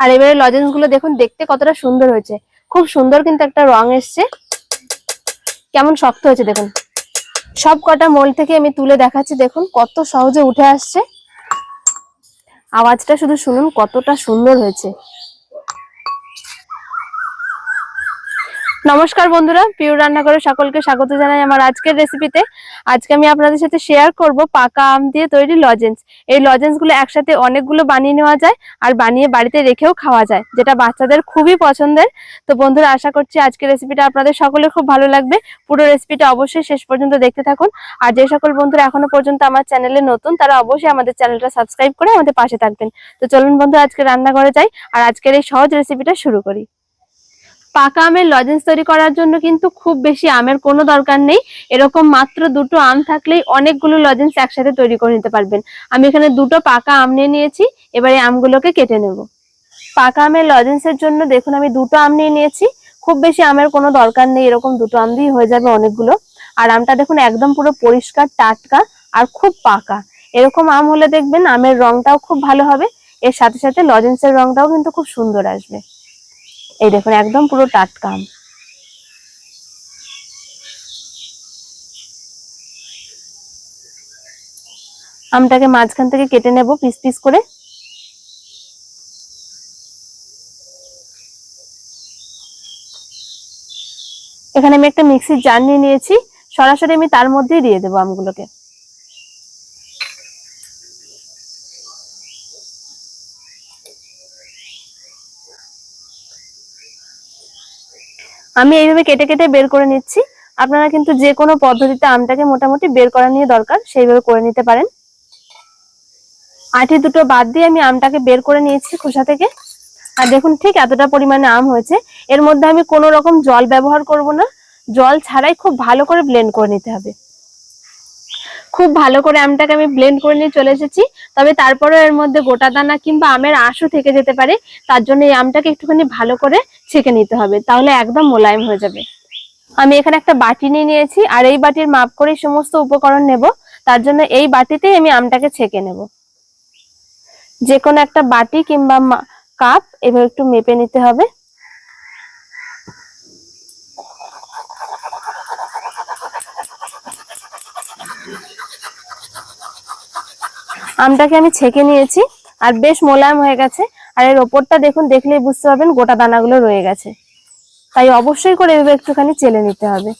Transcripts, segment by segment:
আর এবারে লজেন্সগুলো দেখুন, দেখতে কতটা সুন্দর হয়েছে। খুব সুন্দর কিন্তু একটা রং এসছে। কেমন শক্ত হয়েছে দেখুন। সব কটা মোল থেকে আমি তুলে দেখাচ্ছি, দেখুন কত সহজে উঠে আসছে। আওয়াজটা শুধু শুনুন কতটা সুন্দর হয়েছে। নমস্কার বন্ধুরা পিওর রান্নাঘরে সকলকে স্বাগত জানাই আমার আজকের রেসিপিতে আজকে আমি আপনাদের সাথে শেয়ার করব পাকা আম দিয়ে তৈরি লজেন্স এই লজেন্সগুলো একসাথে অনেকগুলো বানিয়ে নেওয়া যায় আর বানিয়ে বাড়িতে রেখেও খাওয়া যায়, যেটা বাচ্চাদের খুবই পছন্দের। তো বন্ধুরা, আশা করছি আজকের রেসিপিটা আপনাদের সকলের খুব ভালো লাগবে। পুরো রেসিপিটা অবশ্যই শেষ পর্যন্ত দেখতে থাকুন। আর যে সকল বন্ধুরা এখনও পর্যন্ত আমার চ্যানেলে নতুন, তারা অবশ্যই আমাদের চ্যানেলটা সাবস্ক্রাইব করে আমাদের পাশে থাকবেন। তো চলুন বন্ধু আজকে রান্নাঘরে যাই আর আজকের এই সহজ রেসিপিটা শুরু করি। পাকা আমের লজেন্স তৈরি করার জন্য কিন্তু খুব বেশি আমের কোনো দরকার নেই। এরকম মাত্র দুটো আম থাকলেই অনেকগুলো লজেন্স একসাথে তৈরি করে নিতে পারবেন। আমি এখানে দুটো পাকা আম নিয়ে নিয়েছি, এবারে আমগুলোকে কেটে নেব। পাকা আমের লজেন্সের জন্য দেখুন আমি দুটো আম নিয়ে নিয়েছি, খুব বেশি আমের কোনো দরকার নেই, এরকম দুটো আম দিয়ে হয়ে যাবে অনেকগুলো। আর আমটা দেখুন একদম পুরো পরিষ্কার, টাটকা আর খুব পাকা। এরকম আম হলে দেখবেন আমের রংটাও খুব ভালো হবে, এর সাথে সাথে লজেন্সের রংটাও কিন্তু খুব সুন্দর আসবে। এই দেখুন, একদম পুরো টাটকা আম। আমটাকে মাঝখান থেকে কেটে নেব পিস পিস করে। এখানে আমি একটা মিক্সির জার নিয়ে নিয়েছি, সরাসরি আমি তার মধ্যেই দিয়ে দেবো আমগুলোকে। আমি এইভাবে কেটে কেটে বের করে নিচ্ছি। আপনারা কিন্তু যে কোনো পদ্ধতিতে আমটাকে মোটামুটি বের করা নিয়ে দরকার, সেইভাবে করে নিতে পারেন। আটি দুটো বাদ দিয়ে আমি আমটাকে বের করে নিয়েছি খোসা থেকে। আর দেখুন ঠিক এতটা পরিমাণে আম হয়েছে। এর মধ্যে আমি কোনো রকম জল ব্যবহার করব না। জল ছাড়াই খুব ভালো করে ব্লেন্ড করে নিতে হবে। খুব ভালো করে আমটাকে আমি ব্লেন্ড করে নিয়ে চলে এসেছি। তবে তারপরেও এর মধ্যে গোটা দানা কিংবা আমের আঁশও থেকে যেতে পারে, তার জন্য এই আমটাকে একটুখানি ভালো করে ছেঁকে নিতে হবে, তাহলে একদম মোলায়েম হয়ে যাবে। আমি এখানে একটা বাটি নিয়ে নিয়েছি, আর এই বাটির মাপ করে সমস্ত উপকরণ নেব, তার জন্য এই বাটিতেই আমি আমটাকে ছেঁকে নেব। যে কোনো একটা বাটি কিংবা কাপ এভাবে একটু মেপে নিতে হবে। আমটাকে আমি ছেঁকে নিয়েছি, আর বেশ মোলায়েম হয়ে গেছে। আর এর ওপরটা দেখুন, দেখলেই বুঝতে পারবেন গোটা দানাগুলো রয়ে গেছে। তাই অবশ্যই করে এভাবে একটুখানি চেলে নিতে হবে।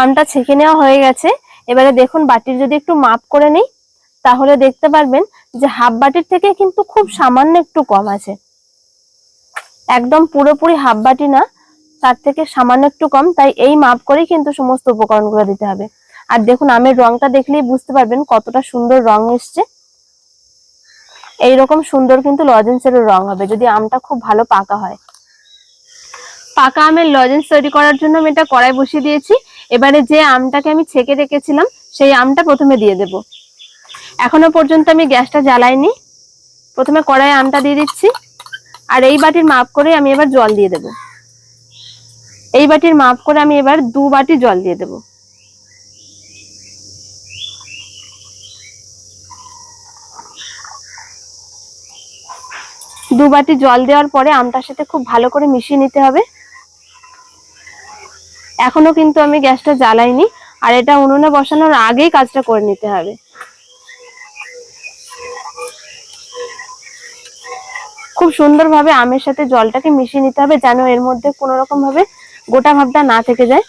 আমটা ছেঁকে নেওয়া হয়ে গেছে। এবারে দেখুন, বাটির যদি একটু মাপ করে নেই, তাহলে দেখতে পারবেন যে হাফ বাটির থেকে কিন্তু খুব সামান্য একটু কম আছে। একদম পুরোপুরি হাফ বাটি না, তার থেকে সামান্য একটু কম। তাই এই মাপ করেই কিন্তু সমস্ত উপকরণগুলো দিতে হবে। আর দেখুন, আমের রংটা দেখলেই বুঝতে পারবেন কতটা সুন্দর রং এসছে। এইরকম সুন্দর কিন্তু লজেন্সের রং হবে, যদি আমটা খুব ভালো পাকা হয়। পাকা আমের লজেন্স তৈরি করার জন্য আমি এটা কড়াই বসিয়ে দিয়েছি। এবারে যে আমটাকে আমি ছেঁকে রেখেছিলাম, সেই আমটা প্রথমে দিয়ে দেব। এখনও পর্যন্ত আমি গ্যাসটা জ্বালাইনি। প্রথমে কড়াই আমটা দিয়ে দিচ্ছি। আর এই বাটির মাপ করে আমি এবার জল দিয়ে দেব। এই বাটির মাপ করে আমি এবার দু বাটি জল দিয়ে দেবো। দু বাটি জল দেওয়ার পরে আমটার সাথে খুব ভালো করে মিশিয়ে নিতে হবে। এখনও কিন্তু আমি গ্যাসটা জ্বালাইনি, আর এটা উনুনে বসানোর আগেই কাজটা করে নিতে হবে। খুব সুন্দরভাবে আমের সাথে জলটাকে মিশিয়ে নিতে হবে যেন এর মধ্যে কোনো রকম ভাবে গোটা ভাবটা না থেকে যায়।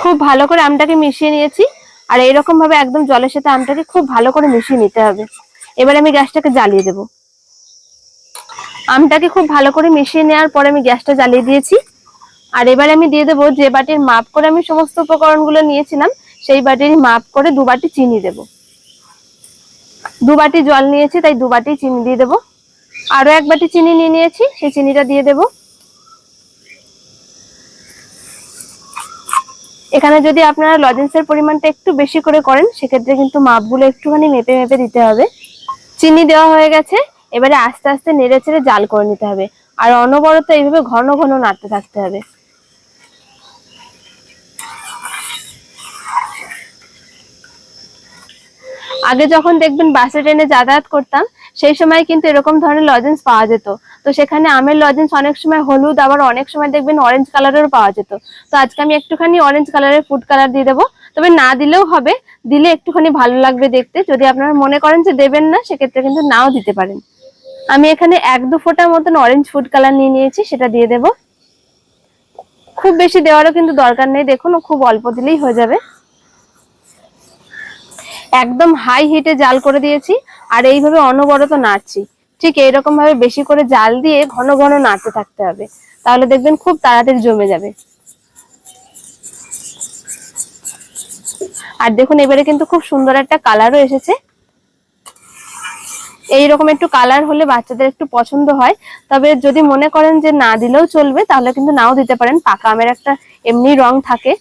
খুব ভালো করে আমটাকে মিশিয়ে নিয়েছি। আর এইরকম ভাবে একদম জলের সাথে আমটাকে খুব ভালো করে মিশিয়ে নিতে হবে। এবার আমি গ্যাসটাকে জ্বালিয়ে দেব। আমটাকে খুব ভালো করে মিশিয়ে নেওয়ার পরে আমি গ্যাসটা জ্বালিয়ে দিয়েছি। আর এবার আমি দিয়ে দেবো যে বাটির মাপ করে আমি সমস্ত উপকরণগুলো নিয়েছিলাম, সেই বাটির মাপ করে দু বাটি চিনি দেব। দু বাটি জল নিয়েছি, তাই দু বাটি চিনি দিয়ে দেবো। আরও এক বাটি চিনি নিয়ে নিয়েছি, সেই চিনিটা দিয়ে দেবো। এখানে যদি আপনারা লজেন্সের পরিমাণটা একটু বেশি করে করেন, সেক্ষেত্রে কিন্তু মাপগুলো একটুখানি মেপে মেপে দিতে হবে। চিনি দেওয়া হয়ে গেছে, এবারে আস্তে আস্তে নেড়ে চেড়ে জাল করে নিতে হবে। আর অনবরত এইভাবে ঘন ঘন নাড়তে থাকতে হবে। আগে যখন দেখবেন বাসে ট্রেনে যাতায়াত করতাম, সেই সময় কিন্তু এরকম ধরনের লজেন্স পাওয়া যেত। তো সেখানে আমের লজেন্স অনেক সময় হলুদ, আবার অনেক সময় দেখবেন অরেঞ্জ কালারেরও পাওয়া যেত। তো আজকে আমি একটুখানি অরেঞ্জ কালারের ফুড কালার দিয়ে দেবো। তবে না দিলেও হবে, দিলে একটুখানি ভালো লাগবে দেখতে। যদি আপনারা মনে করেন যে দেবেন না, সেক্ষেত্রে কিন্তু নাও দিতে পারেন। আমি এখানে এক দু ফোঁটার মতন অরেঞ্জ ফুড কালার নিয়ে নিয়েছি, সেটা দিয়ে দেব। খুব বেশি দেওয়ারও কিন্তু দরকার নেই, দেখুন খুব অল্প দিলেই হয়ে যাবে। একদম হাই হিটে জাল করে দিয়েছি, আর এইভাবে অনবরত নাড়ছি। ঠিক এইরকম ভাবে বেশি করে জাল দিয়ে ঘন ঘন নাড়তে থাকতে হবে। তাহলে দেখবেন খুব তাড়াতাড়ি জমে যাবে। আর দেখুন, এবারে কিন্তু খুব সুন্দর একটা কালারও এসেছে। এইরকম একটু কালার হলে বাচ্চাদের একটু পছন্দ হয়। তবে যদি মনে করেন যে না দিলেও চলবে, তাহলে কিন্তু নাও দিতে পারেন। পাকা আমের একটা এমনি রং থাকে।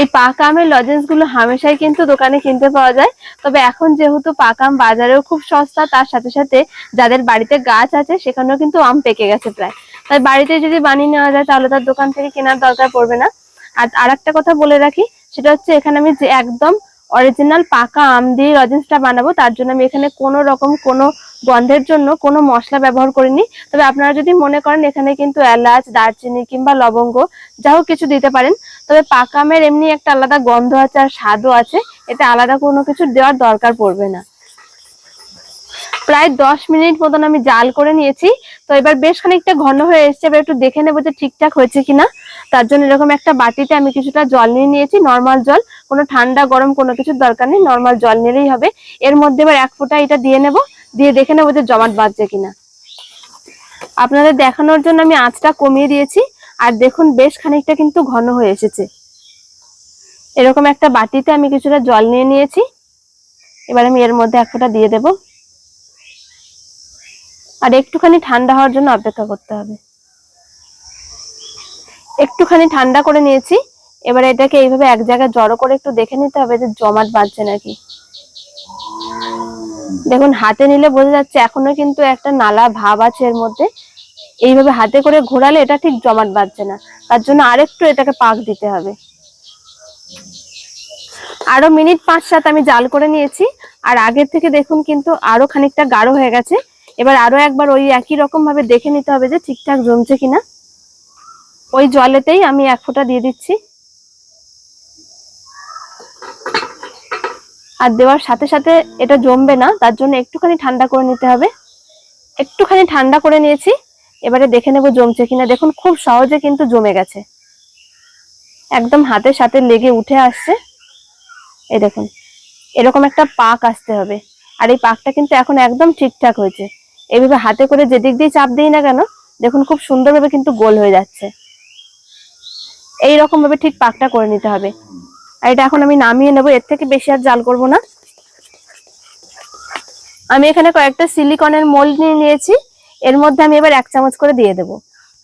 এই পাকা আমের লজেন্সগুলো হামেশাই কিন্তু দোকানে কিনতে পাওয়া যায়। তবে এখন যেহেতু পাকা আম বাজারেও খুব সস্তা, তার সাথে সাথে যাদের বাড়িতে গাছ আছে, সেখানেও কিন্তু আম পেকে গেছে প্রায়। তাই বাড়িতে যদি বানিয়ে নেওয়া যায়, তাহলে তার দোকান থেকে কেনার দরকার পড়বে না। আর আরেকটা কথা বলে রাখি, সেটা হচ্ছে এখানে আমি যে একদম অরিজিনাল পাকা আম দিয়ে রজেন্সটা বানাবো, তার জন্য আমি এখানে কোনো রকম কোনো গন্ধের জন্য কোনো মশলা ব্যবহার করিনি। তবে আপনারা যদি মনে করেন এখানে কিন্তু এলাচ, দারচিনি কিংবা লবঙ্গ, যা হোক কিছু দিতে পারেন। তবে পাকা আমের এমনি একটা আলাদা গন্ধ আছে আর স্বাদও আছে, এতে আলাদা কোনো কিছু দেওয়ার দরকার পড়বে না। প্রায় দশ মিনিট মতন আমি জাল করে নিয়েছি। তো এবার বেশ খানিকটা ঘন হয়ে এসেছে, এবার একটু দেখে নেব যে ঠিকঠাক হয়েছে কিনা। তার জন্য এরকম একটা বাটিতে আমি কিছুটা জল নিয়ে নিয়েছি নর্মাল জল। কোনো ঠান্ডা, গরম কোনো কিছুর দরকার নেই নর্মাল জল নিলেই হবে। এর মধ্যে এবার এক ফোঁটা এটা দিয়ে নেব, দিয়ে দেখে নেব যে জমাট বাঁধছে কিনা। আপনাদের দেখানোর জন্য আমি আঁচটা কমিয়ে দিয়েছি, আর দেখুন বেশ খানিকটা কিন্তু ঘন হয়ে এসেছে। এরকম একটা বাটিতে আমি কিছুটা জল নিয়ে নিয়েছি। এবার আমি এর মধ্যে এক ফোঁটা দিয়ে দেব। আর একটুখানি ঠান্ডা হওয়ার জন্য অপেক্ষা করতে হবে। একটুখানি ঠান্ডা করে নিয়েছি। এবারে এটাকে এইভাবে এক জায়গায় জড়ো করে একটু দেখে নিতে হবে যে জমাট বাঁধছে নাকি। দেখুন, হাতে নিলে বোঝা যাচ্ছে এখনও কিন্তু একটা নালা ভাব আছে এর মধ্যে। এইভাবে হাতে করে ঘোরালে এটা ঠিক জমাট বাঁধছে না। তার জন্য আরেকটু এটাকে পাক দিতে হবে। আরও মিনিট পাঁচ সাত আমি জাল করে নিয়েছি। আর আগের থেকে দেখুন কিন্তু আরও খানিকটা গাঢ় হয়ে গেছে। এবার আরও একবার ওই একই রকম ভাবে দেখে নিতে হবে যে ঠিকঠাক জমছে কিনা। ওই জলেতেই আমি এক ফোঁটা দিয়ে দিচ্ছি। আর দেওয়ার সাথে সাথে এটা জমবে না, তার জন্য একটুখানি ঠান্ডা করে নিতে হবে। একটুখানি ঠান্ডা করে নিয়েছি, এবারে দেখে নেব জমছে কিনা। দেখুন, খুব সহজে কিন্তু জমে গেছে। একদম হাতের সাথে লেগে উঠে আসছে। এই দেখুন, এরকম একটা পাক আসতে হবে। আর এই পাকটা কিন্তু এখন একদম ঠিকঠাক হয়েছে। এইভাবে হাতে করে যেদিক দিয়ে চাপ দিই না কেন, দেখুন খুব সুন্দরভাবে কিন্তু গোল হয়ে যাচ্ছে। এই রকম ভাবে ঠিক পাকটা করে নিতে হবে। আর এটা এখন আমি নামিয়ে নেব। এর থেকে বেশি আর জাল করব না। আমি এখানে কয়েকটা সিলিকনের মোল্ড নিয়ে নিয়েছি। এর মধ্যে আমি এবার এক চামচ করে দিয়ে দেবো।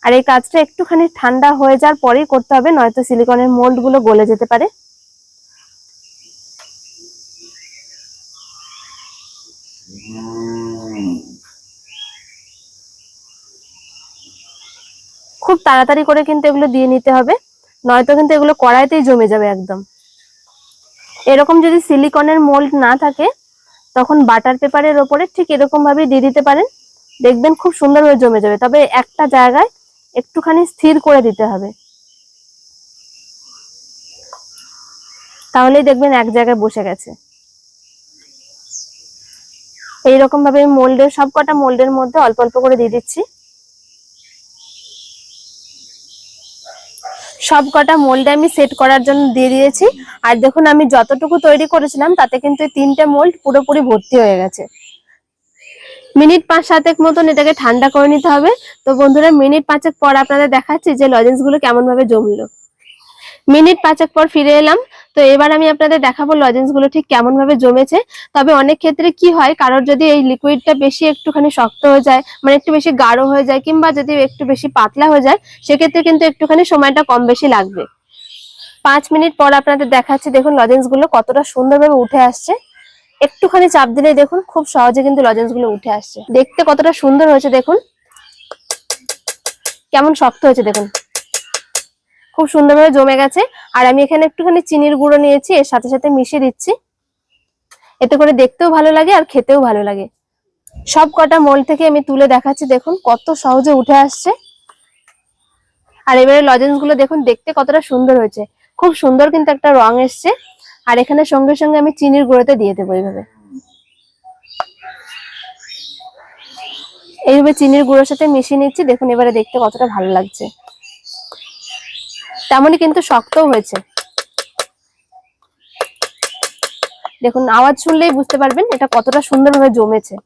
আর এই কাজটা একটুখানি ঠান্ডা হয়ে যাওয়ার পরেই করতে হবে, নয়তো সিলিকনের মোল্ডগুলো গলে যেতে পারে। খুব তাড়াতাড়ি করে কিন্তু এগুলো দিয়ে নিতে হবে। নয়তো কিন্তু এগুলো কড়াইতেই জমে যাবে একদম। এরকম যদি সিলিকনের মোল্ড না থাকে, তখন বাটার পেপারের ওপরে ঠিক এরকম ভাবে দিয়ে দিতে পারেন। দেখবেন খুব সুন্দরভাবে জমে যাবে। তবে একটা জায়গায় একটুখানি স্থির করে দিতে হবে। তাহলেই দেখবেন এক জায়গায় বসে গেছে। এইরকম ভাবে মোল্ডের সবকটা মোল্ডের মধ্যে অল্প অল্প করে দিয়ে দিচ্ছি। সব কটা মোল্ডে আমি সেট করার জন্য দিয়ে দিয়েছি। আর দেখুন, আমি যতটুকু তৈরি করেছিলাম, তাতে কিন্তু তিনটে মোল্ড পুরোপুরি ভর্তি হয়ে গেছে। মিনিট পাঁচ সাতেক মতন এটাকে ঠান্ডা করে নিতে হবে। তো বন্ধুরা, মিনিট পাঁচেক পর আপনাদের দেখাচ্ছি যে লজেন্সগুলো কেমন ভাবে জমলো। মিনিট পাঁচেক পর ফিরে এলাম। তো এবার আমি আপনাদের দেখাবো লজেন্সগুলো ঠিক কেমন ভাবে জমেছে। তবে অনেক ক্ষেত্রে কি হয়, কারোর যদি এই লিকুইডটা বেশি একটুখানি শক্ত হয়ে যায় মানে একটু বেশি গাঢ় হয়ে যায়, কিংবা যদি একটু বেশি পাতলা হয়ে যায়, সেক্ষেত্রে কিন্তু একটুখানি সময়টা কম বেশি লাগবে। পাঁচ মিনিট পর আপনাদের দেখাচ্ছি, দেখুন লজেন্সগুলো কতটা সুন্দরভাবে উঠে আসছে। একটুখানি চাপ দিলে দেখুন খুব সহজে কিন্তু লজেন্সগুলো উঠে আসছে। দেখতে কতটা সুন্দর হয়েছে দেখুন। কেমন শক্ত হয়েছে দেখুন। খুব সুন্দরভাবে জমে গেছে। আর আমি এখানে একটুখানি চিনির গুঁড়ো নিয়েছি, এর সাথে সাথে মিশিয়ে দিচ্ছি। এতে করে দেখতেও ভালো লাগে আর খেতেও ভালো লাগে। সব কটা মোল থেকে আমি তুলে দেখাচ্ছি, দেখুন কত সহজে উঠে আসছে। আর এবারে লজেন্সগুলো দেখুন, দেখতে কতটা সুন্দর হয়েছে। খুব সুন্দর কিন্তু একটা রং এসছে। আর এখানে সঙ্গে সঙ্গে আমি চিনির গুঁড়োতে দিয়ে দেবো এইভাবে। এইভাবে চিনির গুঁড়োর সাথে মিশিয়ে নিচ্ছি, দেখুন এবারে দেখতে কতটা ভালো লাগছে। তেমনই কিন্তু শক্তও হয়েছে। দেখুন, আওয়াজ শুনলেই বুঝতে পারবেন এটা কতটা সুন্দরভাবে জমেছে।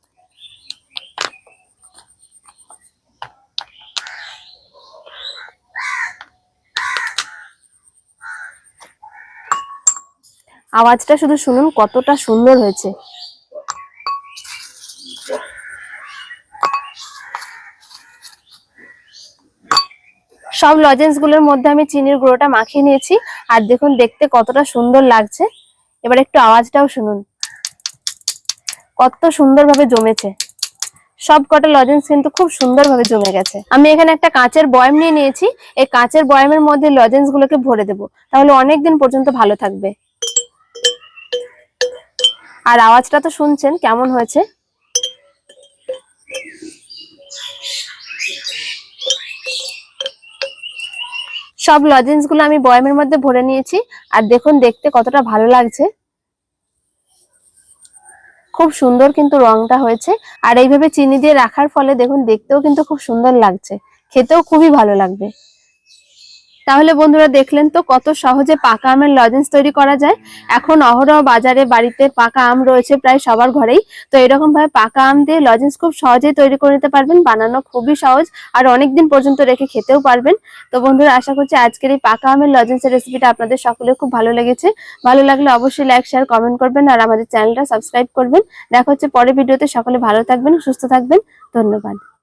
আওয়াজটা শুধু শুনুন কতটা সুন্দর হয়েছে। সব লজেন্সগুলোর মধ্যে আমি চিনির গুঁড়োটা মাখিয়ে নিয়েছি। আর দেখুন, দেখতে কতটা সুন্দর লাগছে। এবার একটু আওয়াজটাও শুনুন। কত সুন্দরভাবে জমেছে। সব কটা লজেন্স কিন্তু খুব সুন্দরভাবে জমে গেছে। আমি এখানে একটা কাঁচের বয়াম নিয়ে নিয়েছি। এই কাঁচের বয়ামের মধ্যে লজেন্স গুলোকে ভরে দেবো। তাহলে অনেক দিন পর্যন্ত ভালো থাকবে। আর আওয়াজটা তো শুনছেন, কেমন হয়েছে? সব লজেন্সগুলো আমি বয়ামের মধ্যে ভরে নিয়েছি। আর দেখুন, দেখতে কতটা ভালো লাগছে। খুব সুন্দর কিন্তু রংটা হয়েছে। আর এইভাবে চিনি দিয়ে রাখার ফলে দেখুন, দেখতেও কিন্তু খুব সুন্দর লাগছে। খেতেও খুবই ভালো লাগবে। তাহলে বন্ধুরা দেখলেন তো কত সহজে পাকা আমের লজেন্স তৈরি করা যায়। এখন অহরহ বাজারে বাড়িতে পাকা আম রয়েছে প্রায় সবার ঘরেই। তো এরকম ভাবে পাকা আম দিয়ে লজেন্স খুব সহজেই তৈরি করে নিতে পারবেন, বানানো খুবই সহজ আর অনেকদিন পর্যন্ত রেখে খেতেও পারবেন। তো বন্ধুরা আশা করছি আজকের এই পাকা আমের লজেন্সের রেসিপিটা আপনাদের সকলের খুব ভালো লেগেছে। ভালো লাগলে অবশ্যই লাইক শেয়ার কমেন্ট করবেন আর আমাদের চ্যানেলটা সাবস্ক্রাইব করবেন। দেখা হচ্ছে পরের ভিডিওতে সকলে ভালো থাকবেন, সুস্থ থাকবেন। ধন্যবাদ।